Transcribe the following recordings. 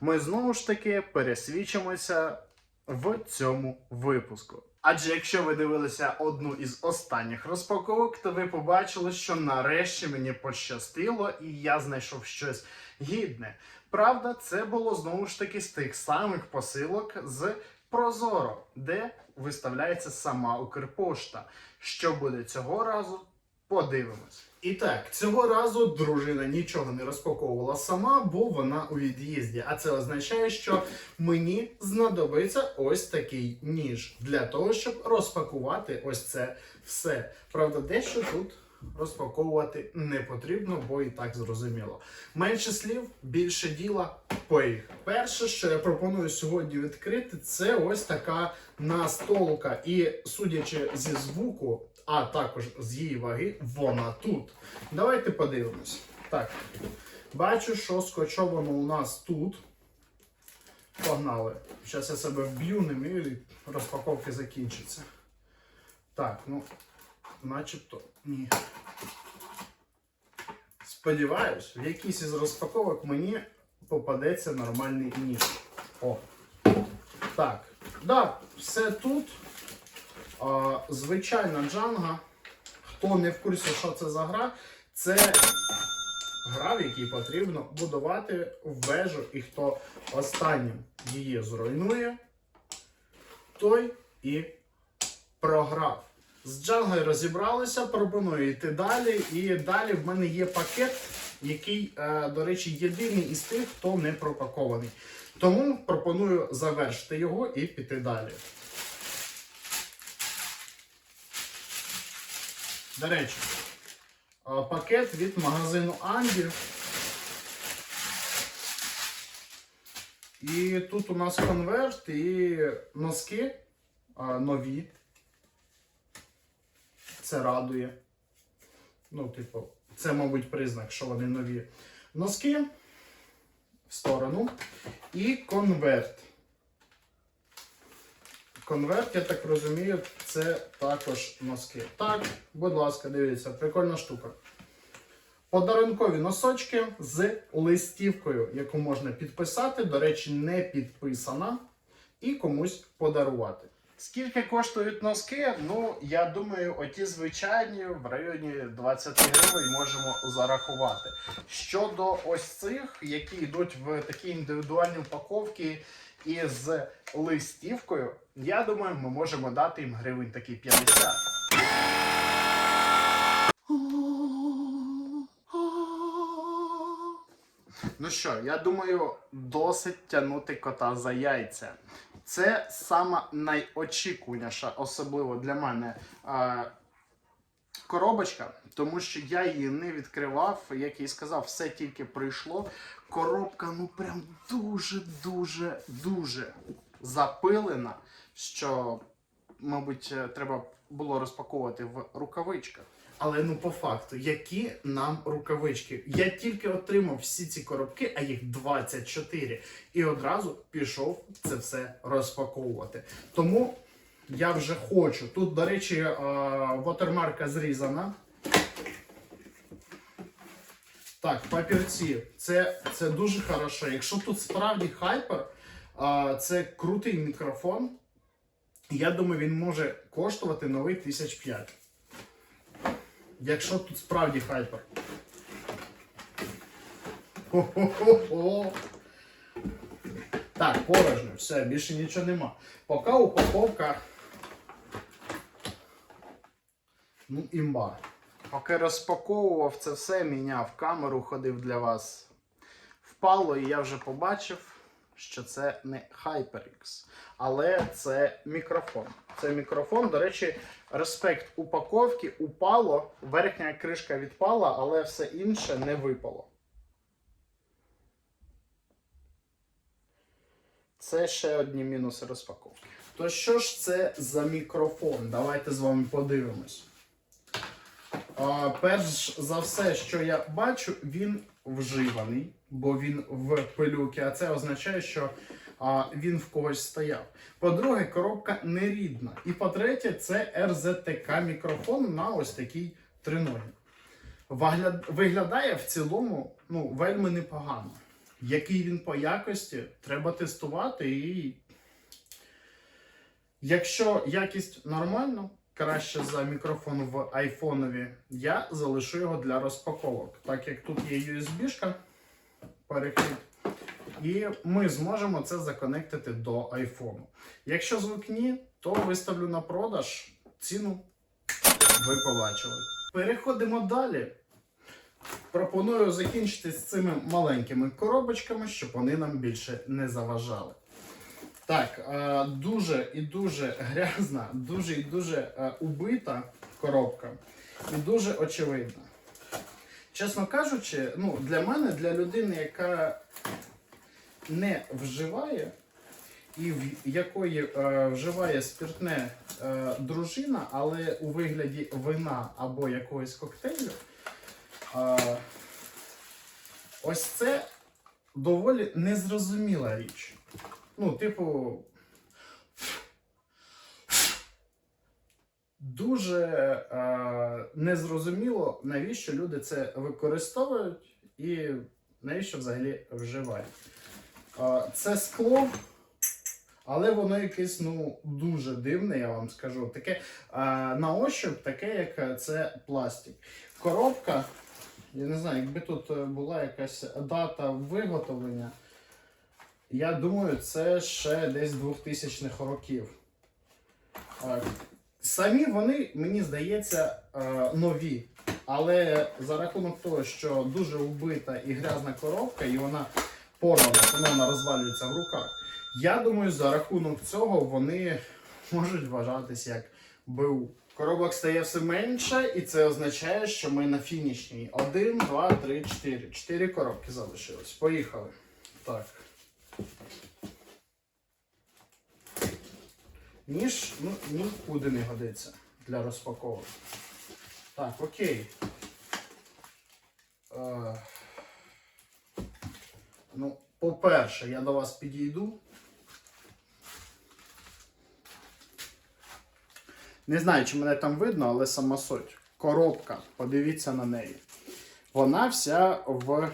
ми знову ж таки пересвідчимося в цьому випуску. Адже якщо ви дивилися одну із останніх розпаковок, то ви побачили, що нарешті мені пощастило, і я знайшов щось гідне. Правда, це було знову ж таки з тих самих посилок з Прозоро, де виставляється сама Укрпошта. Що буде цього разу? Подивимось. І так, цього разу дружина нічого не розпаковувала сама, бо вона у від'їзді. А це означає, що мені знадобиться ось такий ніж для того, щоб розпакувати ось це все. Правда, дещо тут розпаковувати не потрібно, бо і так зрозуміло. Менше слів, більше діла. Поїхали. Перше, що я пропоную сьогодні відкрити, це ось така настолка. І судячи зі звуку, а також з її ваги, вона тут. Давайте подивимось. Так, бачу, що скочовано у нас тут. Погнали. Зараз я себе вб'ю, не вмію, і розпаковки закінчаться. Так, ну, начебто ні. Сподіваюсь, в якійсь із розпаковок мені попадеться нормальний ніж. О. Так. Да, все тут. Звичайна джанга. Хто не в курсі, що це за гра, це гра, в якій потрібно будувати вежу, і хто останнім її зруйнує, той і програв. З Джангою розібралися, пропоную йти далі. І далі в мене є пакет, який, е, до речі, єдиний із тих, хто не пропакований. Тому пропоную завершити його і піти далі. До речі, е, пакет від магазину Анді. І тут у нас конверт і носки е, нові. Це радує. Ну, типу, це, мабуть, признак, що вони нові. Носки в сторону. І конверт. Конверт, я так розумію, це також носки. Так, будь ласка, дивіться, прикольна штука. Подарункові носочки з листівкою, яку можна підписати. До речі, не підписана. І комусь подарувати. Скільки коштують носки? Ну, я думаю, оті звичайні в районі 20 гривень можемо зарахувати. Щодо ось цих, які йдуть в такі індивідуальні упаковки із листівкою, я думаю, ми можемо дати їм гривень такі 50. Ну що, я думаю, досить тягнути кота за яйця. Це сама найочікуваніша, особливо для мене, коробочка, тому що я її не відкривав. Як я і сказав, все тільки прийшло. Коробка, ну прям дуже, дуже, запилена, що, мабуть, е, треба було розпаковувати в рукавичках. Але ну по факту, які нам рукавички? Я тільки отримав всі ці коробки, а їх 24. І одразу пішов це все розпаковувати. Тому я вже хочу. Тут, до речі, е, вотермарка зрізана. Так, папірці. Це, це дуже хорошо. Якщо тут справді хайпер, це крутий мікрофон. Я думаю, він може коштувати новий 1005. Якщо тут справді хайпер. Хо-хо-хо-хо. Так, порожньо, все, більше нічого нема. Поки упаковка. Ну, імба. Поки розпаковував це все, міняв камеру, ходив для вас. Впало, і я вже побачив, що це не HyperX, але це мікрофон. Це мікрофон, до речі, респект упаковки упало, верхня кришка відпала, але все інше не випало. Це ще одні мінуси розпаковки. То що ж це за мікрофон? Давайте з вами подивимось. Перш за все, що я бачу, він вживаний, бо він в пилюки, а це означає, що а, він в когось стояв. По-друге, коробка нерідна. І по-третє, це РЗТК мікрофон на ось такій триногі. Виглядає в цілому ну, вельми непогано. який він по якості, треба тестувати. І якщо якість нормальна, краще за мікрофон в айфонові, я залишу його для розпаковок. Так як тут є USB-шка, перехід, і ми зможемо це законектити до айфону. Якщо звук ні, то виставлю на продаж ціну. Ви побачили. Переходимо далі. Пропоную закінчити з цими маленькими коробочками, щоб вони нам більше не заважали. Так, е, дуже і дуже грязна, дуже і дуже е, убита коробка. І дуже очевидна. Чесно кажучи, ну, для мене, для людини, яка не вживає, і в якої е, вживає спиртне дружина, але у вигляді вина або якогось коктейлю, ось це доволі незрозуміла річ. Ну, типу, дуже е, незрозуміло, навіщо люди це використовують і навіщо взагалі вживають. Е, це скло. Але воно якесь ну дуже дивне, я вам скажу. Таке е, на ощуп, таке, як е, це пластик. Коробка, я не знаю, якби тут е, була якась дата виготовлення, я думаю, це ще десь 2000-х років. Самі вони, мені здається, е, нові. Але за рахунок того, що дуже убита і грязна коробка, і вона порвана, вона розвалюється в руках. Я думаю, за рахунок цього вони можуть вважатись як БУ. Коробок стає все менше, і це означає, що ми на фінішній. Один, два, три, чотири. Чотири коробки залишилось. Поїхали. Так. Ніж ну, нікуди не годиться для розпаковки. Так, окей. Е, ну, по-перше, я до вас підійду. Не знаю, чи мене там видно, але сама суть. Коробка, подивіться на неї. Вона вся в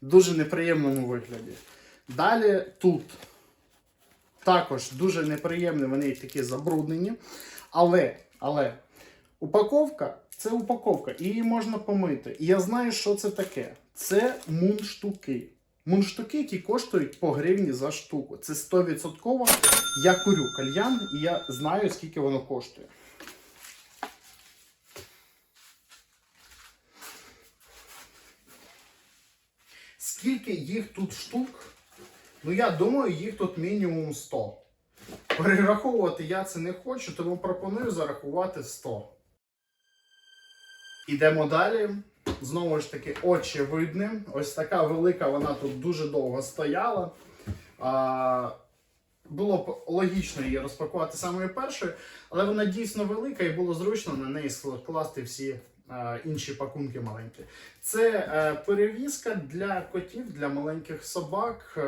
дуже неприємному вигляді. Далі тут також дуже неприємні, вони такі забруднені. Але, але упаковка це упаковка, і її можна помити. І я знаю, що це таке. Це мунштуки. Мунштуки, які коштують по гривні за штуку. Це 100%. Я курю кальян і я знаю, скільки воно коштує. Скільки їх тут штук? Ну, я думаю, їх тут мінімум 100. Перераховувати я це не хочу, тому пропоную зарахувати 100. Ідемо далі. Знову ж таки, очевидним. Ось така велика, вона тут дуже довго стояла. А, було б логічно її розпакувати самою першою, але вона дійсно велика і було зручно на неї скласти всі інші пакунки маленькі. Це е, перевізка для котів, для маленьких собак. Е,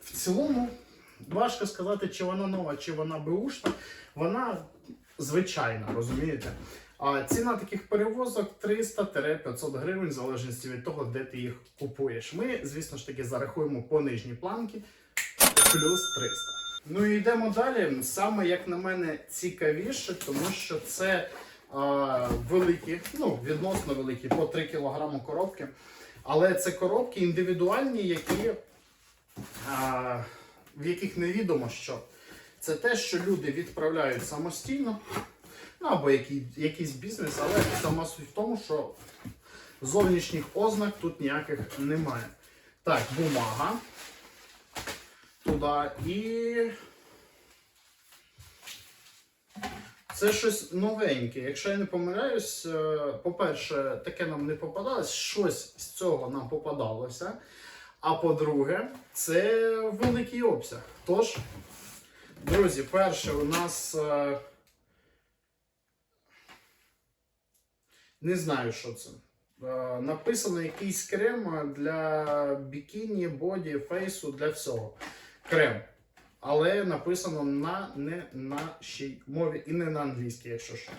в цілому важко сказати, чи вона нова, чи вона беушна. Вона звичайна, розумієте? А ціна таких перевозок 300-500 гривень, в залежності від того, де ти їх купуєш. Ми, звісно ж таки, зарахуємо по нижній планки плюс 300. Ну і йдемо далі. Саме, як на мене, цікавіше, тому що це великі, ну, відносно великі, по 3 кг коробки. Але це коробки індивідуальні, які, а, в яких невідомо що. Це те, що люди відправляють самостійно. Ну, або який, якийсь бізнес, але сама суть в тому, що зовнішніх ознак тут ніяких немає. Так, бумага. Туди і. Це щось новеньке. Якщо я не помиляюсь, е, по-перше, таке нам не попадалось, щось з цього нам попадалося. А по-друге, це великий обсяг. Тож, друзі, перше у нас. е, Не знаю, що це. Е, Написано якийсь крем для бікіні, боді, фейсу, для всього. Крем. Але написано на не нашій мові і не на англійській, якщо що.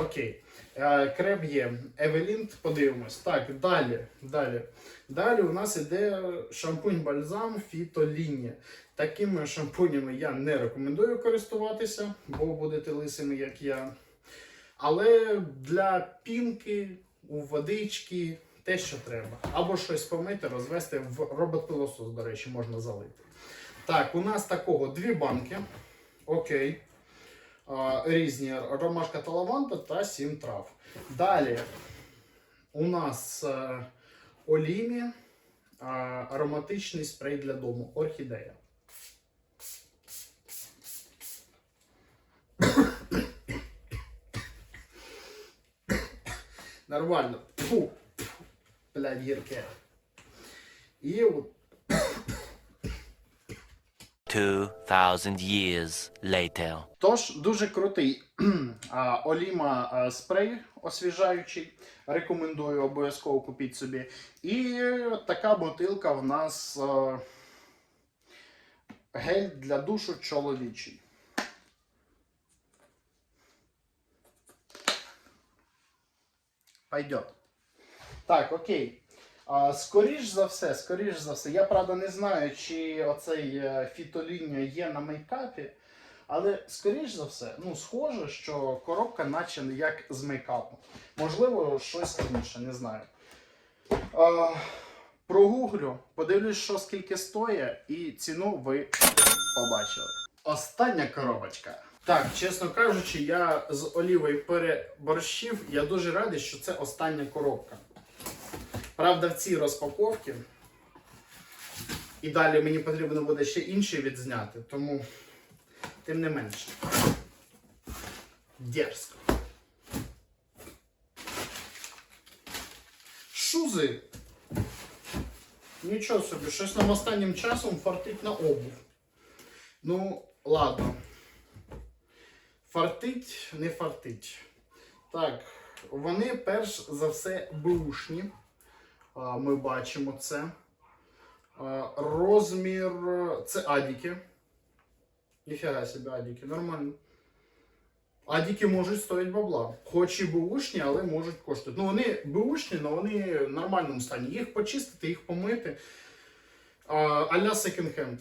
Окей. Е, Креб є. Евелінт, подивимось. Так, далі. Далі. Далі у нас іде шампунь бальзам фітолінія. Такими шампунями я не рекомендую користуватися, бо будете лисими, як я. Але для пінки, у водички, те, що треба. Або щось помити, розвести в робот-пилосос, до речі, можна залити. Так, у нас такого дві банки. Окей. Різні ромашка та лаванда та сім трав. Далі у нас е, олімі, е, ароматичний спрей для дому. Орхідея. Нормально. Фу. Блядь, гірке. І от 2,000 years later. Тож дуже крутий Оліма спрей освіжаючий. Рекомендую обов'язково купіть собі. І така бутилка в нас а, гель для душу чоловічий. Пойдет. Так, окей. Скоріш за все, скоріш за все. Я правда не знаю, чи оцей е, фітолінія є на мейкапі. Але скоріш за все, ну схоже, що коробка наче як з мейкапом. Можливо, щось інше, не знаю. А, прогуглю, подивлюсь, що скільки стоїть, і ціну ви побачили. Остання коробочка. Так, чесно кажучи, я з олівою переборщив. Я дуже радий, що це остання коробка. Правда, в цій розпаковці. І далі мені потрібно буде ще інші відзняти, тому тим не менше. Дерзко. Шузи. Нічого собі, щось нам останнім часом фартить на обув. Ну, ладно. Фартить, не фартить. Так, вони перш за все бушні. Ми бачимо це. Розмір. Це адіки. Ніфіга собі адіки, нормально. Адіки можуть стоїти бабла. Хоч і бушні, але можуть коштувати. Ну, вони бушні, але вони в нормальному стані. Їх почистити, їх помити. Аля секонд-хенд.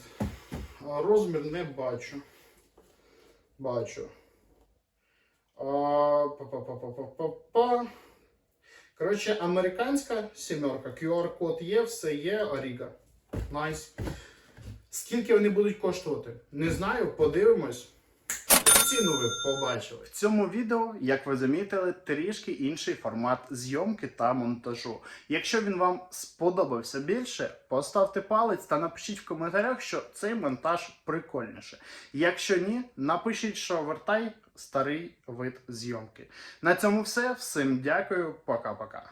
Розмір не бачу. Бачу. А, Па-па-па-па-па-па. Коротше, американська сімерка. QR-код є, все є, Оріга. Найс. Скільки вони будуть коштувати? Не знаю, подивимось. Ціну ви побачили. В цьому відео, як ви замітили, трішки інший формат зйомки та монтажу. Якщо він вам сподобався більше, поставте палець та напишіть в коментарях, що цей монтаж прикольніше. Якщо ні, напишіть, що вертай старий вид зйомки. На цьому все. Всім дякую, пока-пока.